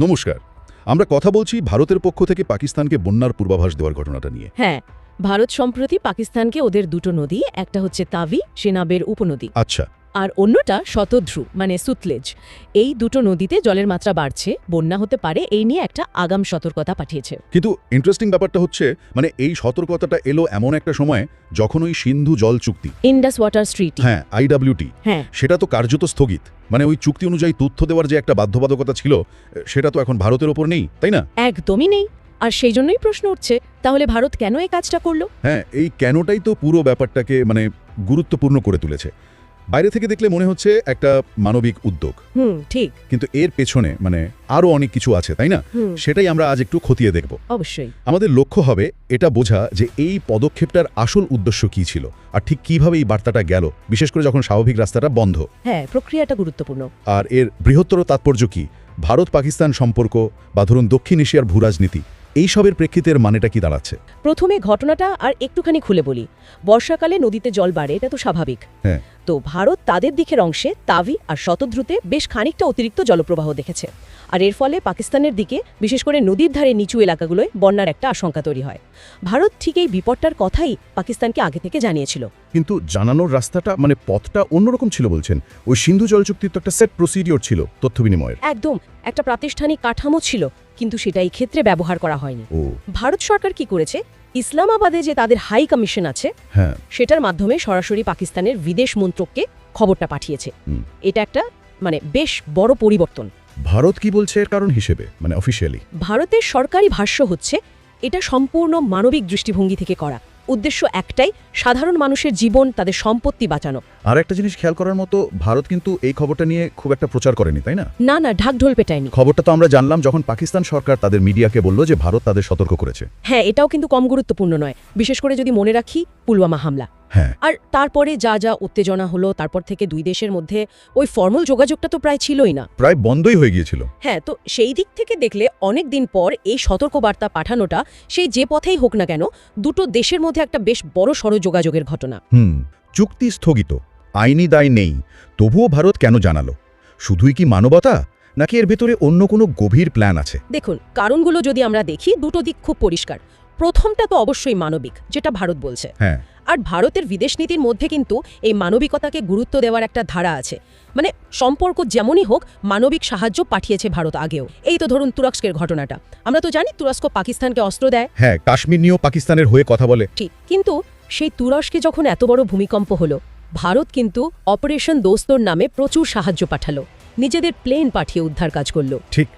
নমস্কার। আমরা কথা বলছি ভারতের পক্ষ থেকে পাকিস্তানকে বন্যার পূর্বাভাস দেওয়ার ঘটনাটা নিয়ে। হ্যাঁ ভারত সম্প্রতি পাকিস্তানকে ওদের দুটো নদী একটা হচ্ছে তাভি সেনাবের উপনদী। আচ্ছা। আর অন্যটা শতধ্রু মানে সুতলেজ। এই দুটো নদীতে জলের মাত্রা বাড়ছে বন্যা হতে পারে এই নিয়ে একটা আগাম সতর্কতা পাঠিয়েছে। কিন্তু ইন্টারেস্টিং ব্যাপারটা হচ্ছে মানে এই সতর্কতাটা এলো এমন একটা সময় যখন ওই সিন্ধু জল চুক্তি ইন্ডাস ওয়াটার স্ট্রিট হ্যাঁ আইডাব্লিউটি হ্যাঁ। সেটা তো কার্যত স্থগিত। মানে ওই চুক্তি অনুযায়ী তথ্য দেওয়ার যে একটা বাধ্যবাধকতা ছিল সেটা তো এখন ভারতের ওপর নেই তাই না? একদমই নেই। আর সেই জন্যই প্রশ্ন উঠছে তাহলে ভারত কেন এই কাজটা করল? হ্যাঁ এই কেনটাই তো পুরো ব্যাপারটাকে মানে গুরুত্বপূর্ণ করে তুলেছে। বাইরে থেকে দেখলে মনে হচ্ছে একটা মানবিক উদ্যোগ। হুম ঠিক। কিন্তু এর পেছনে মানে আরও অনেক কিছু আছে তাই না? সেটাই আমরা আজ একটু খতিয়ে দেখব। অবশ্যই। আমাদের লক্ষ্য হবে এটা বোঝা যে এই পদক্ষেপটার আসল উদ্দেশ্য কি ছিল আর ঠিক কীভাবে এই বার্তাটা গেল বিশেষ করে যখন স্বাভাবিক রাস্তাটা বন্ধ। হ্যাঁ প্রক্রিয়াটা গুরুত্বপূর্ণ। আর এর বৃহত্তর তাৎপর্য কি? ভারত পাকিস্তান সম্পর্ক বা ধরুন দক্ষিণ এশিয়ার ভূরাজনীতি এইসবের প্রেক্ষিতের মানেটা কি দাঁড়াচ্ছে? প্রথমে ঘটনাটা আর একটুখানি খুলে বলি। বর্ষাকালে নদীতে জল বাড়ে এটা তো স্বাভাবিক। হ্যাঁ। তো ভারত তাদের দিকের অংশে তাভি আর শতদ্রুতে বেশ খানিকটা অতিরিক্ত জলপ্রবাহ দেখেছে। আর এর ফলে পাকিস্তানের দিকে বিশেষ করে নদীর ধারে নিচু এলাকাগুলোয় বন্যার একটা আশঙ্কা তৈরি হয়। ভারত ঠিক এই বিপদটার কথাই পাকিস্তানকে আগে থেকে জানিয়েছিল। কিন্তু জানানোর রাস্তাটা মানে পথটা অন্যরকম ছিল বলছেন। ওই সিন্ধু জল চুক্তির তো একটা সেট প্রসিডিওর ছিল তথ্য বিনিময়ের। একদম। একটা প্রাতিষ্ঠানিক কাঠামো ছিল। কিন্তু সেটা এই ক্ষেত্রে ব্যবহার করা হয়নি। ভারত সরকার কি করেছে? ইসলামাবাদে যে তাদের হাই কমিশন আছে হ্যাঁ। সেটার মাধ্যমে সরাসরি পাকিস্তানের বিদেশ মন্ত্রককে খবরটা পাঠিয়েছে। এটা একটা মানে বেশ বড় পরিবর্তন। ভারত কি বলছে এর কারণ হিসেবে? মানে অফিসিয়ালি ভারতের সরকারি ভাষ্য হচ্ছে এটা সম্পূর্ণ মানবিক দৃষ্টিভঙ্গি থেকে করা। উদ্দেশ্য একটাই সাধারণ মানুষের জীবন তাদের সম্পত্তি বাঁচানো। আর একটা জিনিস খেয়াল করার মতো ভারত কিন্তু এই খবরটা নিয়ে খুব একটা প্রচার করেনি তাই না? না না ঢাকঢোল পেটায়নি। খবরটা তো আমরা জানলাম যখন পাকিস্তান সরকার তাদের মিডিয়াকে বলল যে ভারত তাদের সতর্ক করেছে। হ্যাঁ এটাও কিন্তু কম গুরুত্বপূর্ণ নয়। বিশেষ করে যদি মনে রাখি পুলওয়ামা হামলা। আর তারপরে যা যা উত্তেজনা হলো তারপর থেকে দুই দেশের মধ্যে ওই ফর্মাল যোগাযোগটা তো প্রায় ছিলই না। প্রায় বন্ধই হয়ে গিয়েছিল। হ্যাঁ তো সেই দিক থেকে দেখলে অনেক দিন পর এই সতর্কবার্তা পাঠানোটা সেই যে পথেই হোক না কেন দুটো দেশের মধ্যে একটা বেশ বড় সড় যোগাযোগের ঘটনা। হুম চুক্তি স্থগিত আইনি দায় নেই তবুও ভারত কেন জানালো? শুধুই কি মানবতা নাকি এর ভেতরে অন্য কোনো গভীর প্ল্যান আছে? দেখুন কারণগুলো যদি আমরা দেখি দুটো দিক খুব পরিষ্কার। প্রথমটা তো অবশ্যই মানবিক যেটা ভারত বলছে। হ্যাঁ। আর ভারতের বিদেশ নীতির মধ্যে কিন্তু এই মানবিকতাকে গুরুত্ব দেওয়ার একটা ধারা আছে। মানে সম্পর্ক যেমনই হোক মানবিক সাহায্য পাঠিয়েছে ভারত আগেও। এই তো ধরুন তুরস্কের ঘটনাটা। আমরা তো জানি তুরস্ক পাকিস্তানকে অস্ত্র দেয়। হ্যাঁ কাশ্মীর নিয়েও পাকিস্তানের হয়ে কথা বলে। ঠিক কিন্তু সেই তুরস্কে যখন এত বড় ভূমিকম্প হলো ভারত কিন্তু অপারেশন দোস্তর নামে প্রচুর সাহায্য পাঠালো। নিজেদের প্লেন পাঠিয়ে উদ্ধার কাজ করল। ঠিক।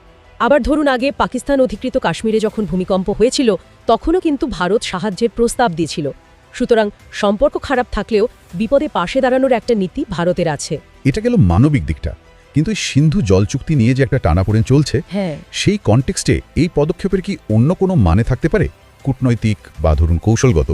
আবার ধরুন আগে পাকিস্তান অধিকৃত কাশ্মীরে যখন ভূমিকম্প হয়েছিল তখনও কিন্তু ভারত সাহায্যের প্রস্তাব দিয়েছিল। সুতরাং সম্পর্ক খারাপ থাকলেও বিপদে পাশে দাঁড়ানোর একটা নীতি ভারতের আছে। এটা গেল মানবিক দিকটা। কিন্তু এই সিন্ধু জল চুক্তি নিয়ে যে একটা টানাপোড়েন চলছে হ্যাঁ। সেই কনটেক্সটে এই পদক্ষেপের কি অন্য কোনো মানে থাকতে পারে? কূটনৈতিক বা ধরুন কৌশলগত।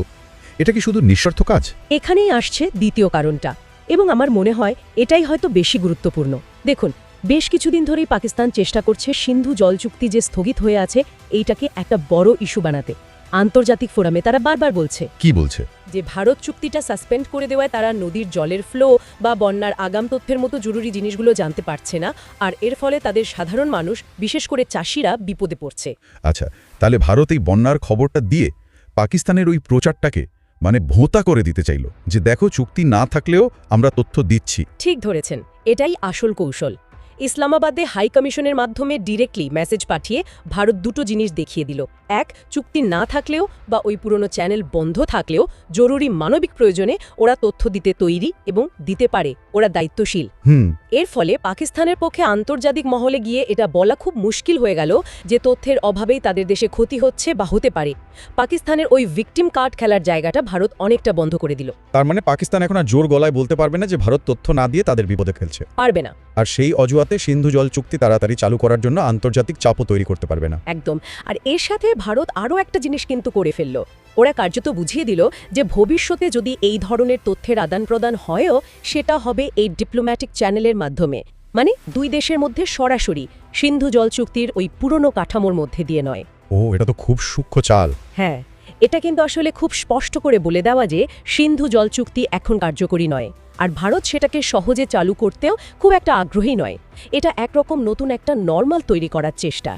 এটা কি শুধু নিঃস্বার্থ কাজ? এখানেই আসছে দ্বিতীয় কারণটা। এবং আমার মনে হয় এটাই হয়তো বেশি গুরুত্বপূর্ণ। দেখুন বেশ কিছুদিন ধরেই পাকিস্তান চেষ্টা করছে সিন্ধু জল চুক্তি যে স্থগিত হয়ে আছে এইটাকে একটা বড় ইস্যু বানাতে। আন্তর্জাতিক ফোরামে তারা বারবার বলছে কি বলছে? যে ভারত চুক্তিটা সাসপেন্ড করে দেওয়ায় তারা নদীর জলের ফ্লো বা বন্যার আগাম তথ্যের মতো জরুরি জিনিসগুলো জানতে পারছে না। আর এর ফলে তাদের সাধারণ মানুষ বিশেষ করে চাষিরা বিপদে পড়ছে। আচ্ছা তাহলে ভারত এই বন্যার খবরটা দিয়ে পাকিস্তানের ওই প্রচারটাকে মানে ভোঁতা করে দিতে চাইল যে দেখো চুক্তি না থাকলেও আমরা তথ্য দিচ্ছি। ঠিক ধরেছেন এটাই আসল কৌশল। ইসলামাবাদে হাই কমিশনের মাধ্যমে ডিরেক্টলি মেসেজ পাঠিয়ে ভারত দুটো জিনিস দেখিয়ে দিল। এক চুক্তি না থাকলেও বা ওই পুরনো চ্যানেল বন্ধ থাকলেও জরুরি মানবিক প্রয়োজনে ওরা তথ্য দিতে তৈরি এবং দিতে পারে ওরা দায়িত্বশীল। হুম। এর ফলে পাকিস্তানের পক্ষে আন্তর্জাতিক মহলে গিয়ে এটা বলা খুব মুশকিল হয়ে গেল যে তথ্যের অভাবেই তাদের দেশে ক্ষতি হচ্ছে বা হতে পারে। পাকিস্তানের ওই ভিকটিম কার্ড খেলার জায়গাটা ভারত অনেকটা বন্ধ করে দিল। তার মানে পাকিস্তান এখন আর জোর গলায় বলতে পারবে না যে ভারত তথ্য না দিয়ে তাদের বিপদে খেলছে পারবে না। আর সেই অজুহাতে সিন্ধু জল চুক্তি তাড়াতাড়ি চালু করার জন্য আন্তর্জাতিক চাপও তৈরি করতে পারবে না। একদম। আর এর সাথে ভারত আরও একটা জিনিস কিন্তু করে ফেলল। ওরা কার্যত বুঝিয়ে দিল যে ভবিষ্যতে যদি এই ধরনের তথ্যের আদান প্রদান হয়ও সেটা হবে এই ডিপ্লোম্যাটিক চ্যানেলের মাধ্যমে। মানে দুই দেশের মধ্যে সরাসরি সিন্ধু জল চুক্তির ওই পুরনো কাঠামোর মধ্যে দিয়ে নয়। ও এটা তো খুব সূক্ষ্ম চাল। হ্যাঁ এটা কিন্তু আসলে খুব স্পষ্ট করে বলে দেওয়া যে সিন্ধু জল চুক্তি এখন কার্যকরী নয়। আর ভারত সেটাকে সহজে চালু করতেও খুব একটা আগ্রহী নয়। এটা একরকম নতুন একটা নর্মাল তৈরি করার চেষ্টা।